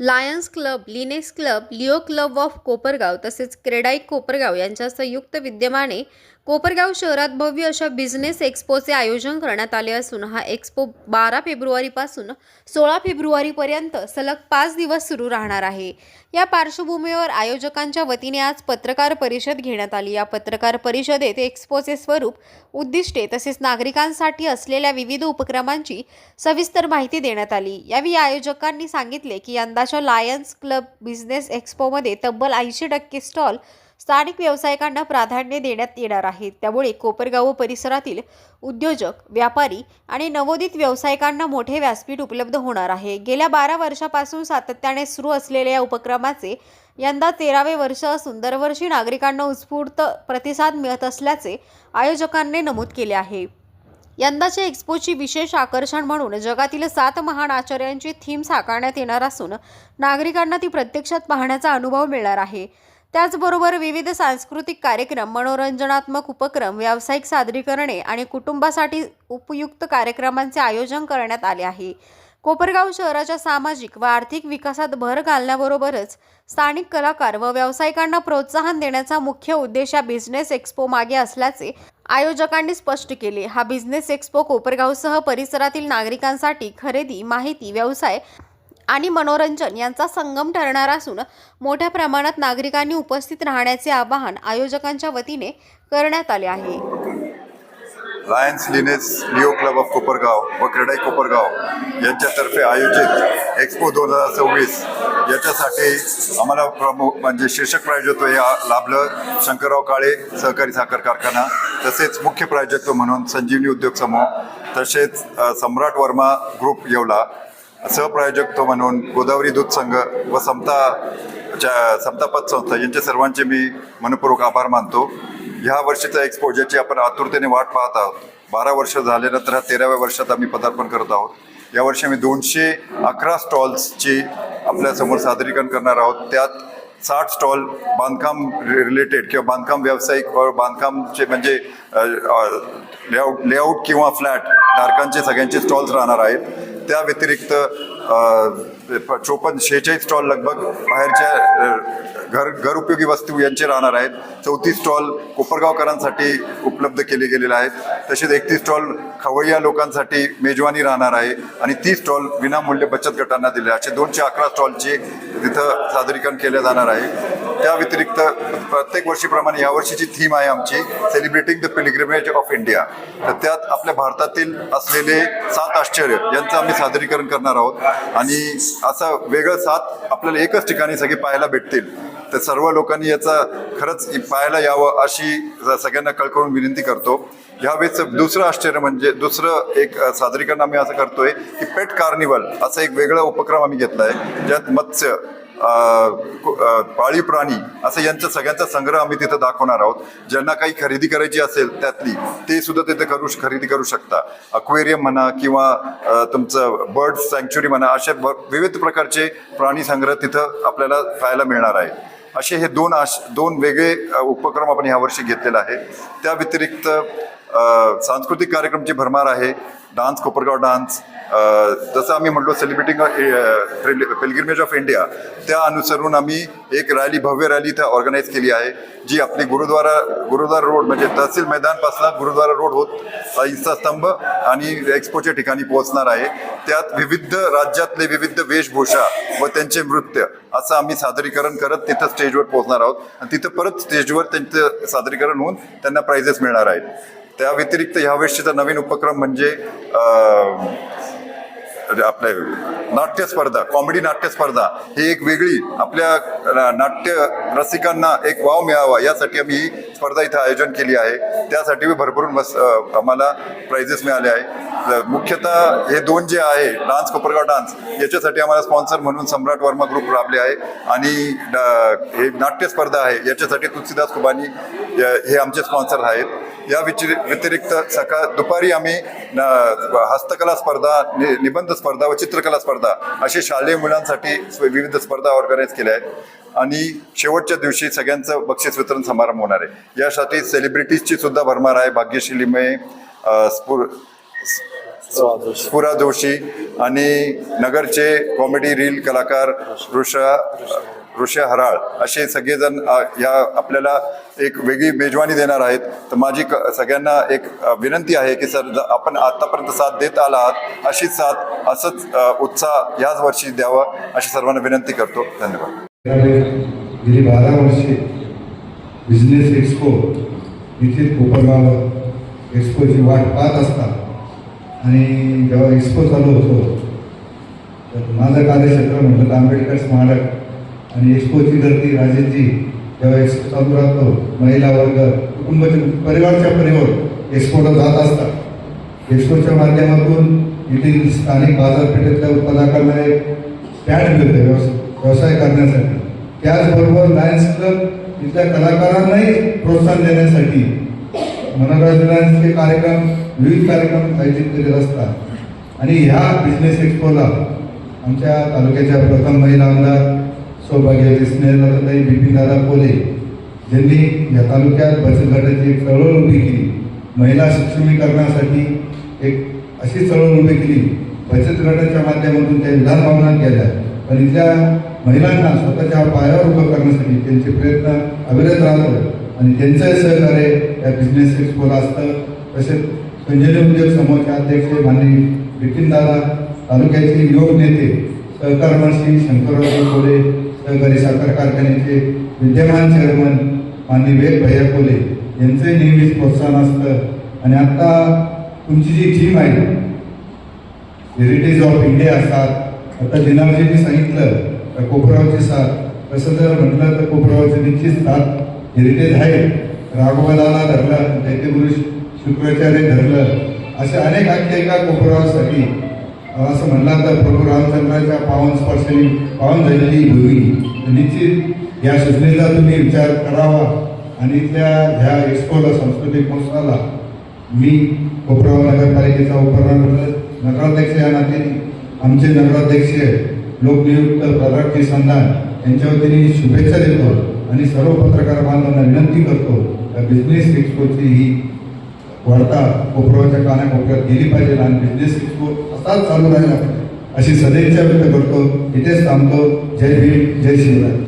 Lions club Lioness club Leo club of Kopargaon तसेच क्रेडाई कोपरगाव यांच्या संयुक्त विद्यमाने कोपरगाव शहरात भव्य अशा बिझनेस एक्स्पोचे आयोजन करण्यात आले असून हा एक्स्पो बारा फेब्रुवारीपासून सोळा फेब्रुवारीपर्यंत सलग पाच दिवस सुरू राहणार आहे. या पार्श्वभूमीवर आयोजकांच्या वतीने आज पत्रकार परिषद घेण्यात आली. या पत्रकार परिषदेत एक्स्पोचे स्वरूप उद्दिष्टे तसेच नागरिकांसाठी असलेल्या विविध उपक्रमांची सविस्तर माहिती देण्यात आली. यावेळी आयोजकांनी सांगितले की यंदाच्या लायन्स क्लब बिझनेस एक्स्पोमध्ये तब्बल ऐंशी टक्के स्टॉल स्थानिक व्यावसायिकांना प्राधान्य देण्यात येणार आहे. त्यामुळे कोपरगाव व परिसरातील उद्योजक व्यापारी आणि नवोदित व्यावसायिकांना मोठे व्यासपीठ उपलब्ध होणार आहे. गेल्या बारा वर्षापासून सातत्याने सुरू असलेल्या या उपक्रमाचे यंदा तेरावे वर्ष असून दरवर्षी नागरिकांना उत्स्फूर्त प्रतिसाद मिळत असल्याचे आयोजकांनी नमूद केले आहे. यंदाच्या एक्स्पोची विशेष आकर्षण म्हणून जगातील सात महान आचार्यांची थीम साकारण्यात येणार असून नागरिकांना ती प्रत्यक्षात पाहण्याचा अनुभव मिळणार आहे. त्याचबरोबर विविध सांस्कृतिक कार्यक्रम मनोरंजनात्मक उपक्रम व्यावसायिक सादरीकरणे आणि कुटुंबासाठी उपयुक्त कार्यक्रमांचे आयोजन करण्यात आले आहे. कोपरगाव शहराच्या सामाजिक व आर्थिक विकासात भर घालण्याबरोबरच स्थानिक कलाकार व व्यावसायिकांना प्रोत्साहन देण्याचा मुख्य उद्देश या बिझनेस एक्स्पो मागे असल्याचे आयोजकांनी स्पष्ट केले. हा बिझनेस एक्स्पो कोपरगावसह परिसरातील नागरिकांसाठी खरेदी माहिती व्यवसाय आणि मनोरंजन यांचा संगम ठरणार असून मोठ्या प्रमाणात नागरिकांनी उपस्थित राहण्याचे आवाहन आयोजकांच्या वतीने करण्यात आले आहे. Lions Lioness Leo club of Kopargaon व क्रेडाई कोपरगाव यांच्यातर्फे आयोजित एक्सपो दोन हजार सव्वीस याच्यासाठी आम्हाला प्रमुख म्हणजे शीर्षक प्रायोजकत्व हे लाभलं. शंकरराव काळे सहकारी साखर कारखाना तसेच मुख्य प्रायोजकत्व म्हणून संजीवनी उद्योग समूह तसेच सम्राट वर्मा ग्रुप येवला. सहप्रायोजक तो म्हणून गोदावरी दूध संघ व समता च्या समता पतसंस्था यांचे सर्वांचे मी मनपूर्वक आभार मानतो. ह्या वर्षीचा एक्सपो ज्याची आपण आतुरतेने वाट पाहत आहोत. बारा वर्ष झाल्यानंतर हा तेराव्या वर्षात आम्ही पदार्पण करत आहोत. यावर्षी आम्ही दोनशे अकरा स्टॉल्सची आपल्यासमोर सादरीकरण करणार आहोत. त्यात साठ स्टॉल बांधकाम रिलेटेड किंवा बांधकाम व्यावसायिक व बांधकामचे म्हणजे लेआउट लेआउट किंवा फ्लॅट धारकांचे सगळ्यांचे स्टॉल्स राहणार आहेत. त्या व्यतिरिक्त चोपन्न शेहेचाळीस स्टॉल लगभग बाहेरच्या घर घर घरउपयोगी वस्तू यांचे राहणार आहेत. चौतीस स्टॉल कोपरगावकरांसाठी उपलब्ध केले गेलेले आहेत. तसेच एकतीस स्टॉल खवय्या लोकांसाठी मेजवानी राहणार आहे. आणि तीस स्टॉल विनामूल्य बचत गटांना दिले असे दोनशे अकरा स्टॉलचे तिथं सादरीकरण केले जाणार आहे. त्या व्यतिरिक्त प्रत्येक वर्षीप्रमाणे यावर्षीची थीम आहे आमची celebrating the pilgrimage of India तर त्यात आपल्या भारतातील असलेले सात आश्चर्य यांचं आम्ही सादरीकरण करणार आहोत. आणि असं वेगळं सात आपल्याला एकच ठिकाणी सगळे पाहायला भेटतील. तर सर्व लोकांनी याचा खरंच पाहायला यावं अशी सगळ्यांना कळकळून विनंती करतो. यावेळेस दुसरं आश्चर्य म्हणजे दुसरं एक सादरीकरण आम्ही असं करतोय की पेट कार्निवल असं एक वेगळा उपक्रम आम्ही घेतला आहे ज्यात मत्स्य पाळीव प्राणी असं यांचा सगळ्यांचा संग्रह आम्ही तिथं दाखवणार आहोत. ज्यांना काही खरेदी करायची असेल त्यातली ते सुद्धा तिथे करू खरेदी करू शकता. अक्वेरियम म्हणा किंवा तुमचं बर्ड सँक्च्युरी म्हणा अशा ब- विविध प्रकारचे प्राणी संग्रह तिथं आपल्याला पाहायला मिळणार आहे. असे हे दोन आश दोन वेगळे उपक्रम आपण ह्यावर्षी घेतलेला आहे. त्या व्यतिरिक्त सांस्कृतिक कार्यक्रमची भरमार आहे डान्स कोपरगाव डान्स जसं आम्ही म्हणलो सेलिब्रेटिंग पिलग्रिमेज ऑफ इंडिया त्या अनुसरून आम्ही एक रॅली भव्य रॅली इथं ऑर्गनाईज केली आहे जी आपली गुरुद्वारा गुरुद्वारा रोड म्हणजे तहसील मैदानपासून गुरुद्वारा रोड होत इन्स्टा स्तंभ आणि एक्सपोच्या ठिकाणी पोहोचणार आहे. त्यात विविध राज्यातले विविध वेशभूषा व त्यांचे नृत्य असं आम्ही सादरीकरण करत तिथं स्टेजवर पोहोचणार आहोत. आणि तिथं परत स्टेजवर त्यांचं सादरीकरण होऊन त्यांना प्राइजेस मिळणार आहेत. त्या व्यतिरिक्त ह्यावेळेसचा नवीन उपक्रम म्हणजे आपले नाट्य स्पर्धा कॉमेडी नाट्य स्पर्धा ही एक वेगळी आपल्या नाट्य रसिकांना एक वाव मिळावा यासाठी आम्ही ही स्पर्धा इथं आयोजन केली आहे. त्यासाठी मी भरपूर मस आम्हाला प्राइजेस मिळाले आहे मुख्यतः हे दोन जे आहे डान्स कोपरगाव डान्स याच्यासाठी आम्हाला स्पॉन्सर म्हणून सम्राट वर्मा ग्रुप राबले आहे. आणि हे नाट्य स्पर्धा आहे याच्यासाठी तुलसीदास कुबानी हे आमचे स्पॉन्सर आहेत. या विचि- व्यतिरिक्त सकाळ दुपारी आम्ही न- हस्तकला स्पर्धा नि- निबंध स्पर्धा व चित्रकला स्पर्धा असे शालेय मुलांसाठी विविध स्पर्धा ऑर्गनाईज केल्या आहेत. आणि शेवटच्या दिवशी सगळ्यांचं बक्षीस वितरण समारंभ होणार आहे. यासाठी सेलिब्रिटीजची सुद्धा भरमार आहे. भाग्यश्री लिमये स्फूर स्फुरा जोशी आणि नगरचे कॉमेडी रील कलाकार ऋषा ऋषा हराळ असे सगळेजण या आपल्याला एक वेगळी मेजवानी देणार आहेत. तर माझी क सगळ्यांना एक विनंती आहे की सर आपण आतापर्यंत साथ देत आला आहात अशीच साथ असंच उत्साह याच वर्षी द्यावा अशी सर्वांना विनंती करतो. धन्यवाद. गेली बारा वर्षे बिझनेस एक्सपो इथे कोपरगाव एक्सपोची वाट पाहत असतात. आणि जेव्हा एक्सपो चालू होतो तर माझं कार्यक्षेत्र म्हटलं तर आंबेडकर स्मारक आणि एक्सपोची धरती राजेशजी जेव्हा एक्सपो चालू राहतो महिला वर्ग कुटुंबाचे परिवारच्या परिवार एक्सपोला जात असतात. एक्सपोच्या माध्यमातून येथील स्थानिक बाजारपेठेतल्या उत्पादकांना एक स्टँड मिळते व्यवसाय व्यवसाय करण्यासाठी. त्याचबरोबर लायन्स क्लब इथल्या कलाकारांनाही प्रोत्साहन देण्यासाठी. मनोरंजनाचे कार्यक्रम विविध कार्यक्रम आयोजित करीत असतात. आणि ह्या बिझनेस एक्सपोला आमच्या तालुक्याच्या प्रथम महिला आमदार सौभाग्यवती स्नेहलताई बिपिनदादा कोले ज्यांनी या तालुक्यात बचत गटाची एक चळवळ उभी केली. महिला सक्षमीकरणासाठी एक अशी चळवळ उभी केली. बचत गटाच्या माध्यमातून त्या विधान भवनात केल्या पण इथल्या महिलांना स्वतःच्या पायावर उभं करण्यासाठी त्यांचे प्रयत्न अविरत राहतात. आणि त्यांचंही सहकार्य या बिझनेस एक्सपोला असतं. तसेच संजय उद्योग समूहाचे अध्यक्ष माननीय बिपिनदादा तालुक्याचे योग नेते सहकार शंकरराव कोले सहकारी साखर कारखान्याचे विद्यमान चेअरमन माननीय वेद भैया कोले यांचंही नेहमीच प्रोत्साहन असतं. आणि आता तुमची जी टीम आहे हेरिटेज ऑफ इंडिया असतात आता दिनावजींनी सांगितलं तर कोपरावचे साथ तसं जर म्हटलं तर कोपरावचे निश्चित साथ हेरिटेज आहे राघोबाला धरलं दैत्यगुरु शुक्राचार्य धरलं असे अनेक आख्यायिका कोपरावासाठी असं म्हणला तर प्रभू रामचंद्राच्या पावन स्पर्शाने पावन झालेली भूमी निश्चित या सूचनेचा तुम्ही विचार करावा. आणि त्या ह्या एक्सपोला सांस्कृतिक महोत्सवाला मी कोपराव नगरपालिकेचा उपनगर नगराध्यक्ष या नात्याने आमचे नगराध्यक्ष लोकनियुक्त प्रदार्थी संधान यांच्या वतीने शुभेच्छा देतो आणि सर्व पत्रकार बांधवांना विनंती करतो त्या बिझनेस एक्सपोची ही वार्ता कोपरावच्या कानाकोपऱ्यात गेली पाहिजे आणि बिझनेस एक्सपो असाच चालू राहिला अशी सदैच्छा व्यक्त करतो. इथेच थांबतो. जय भीम जय शिवराय.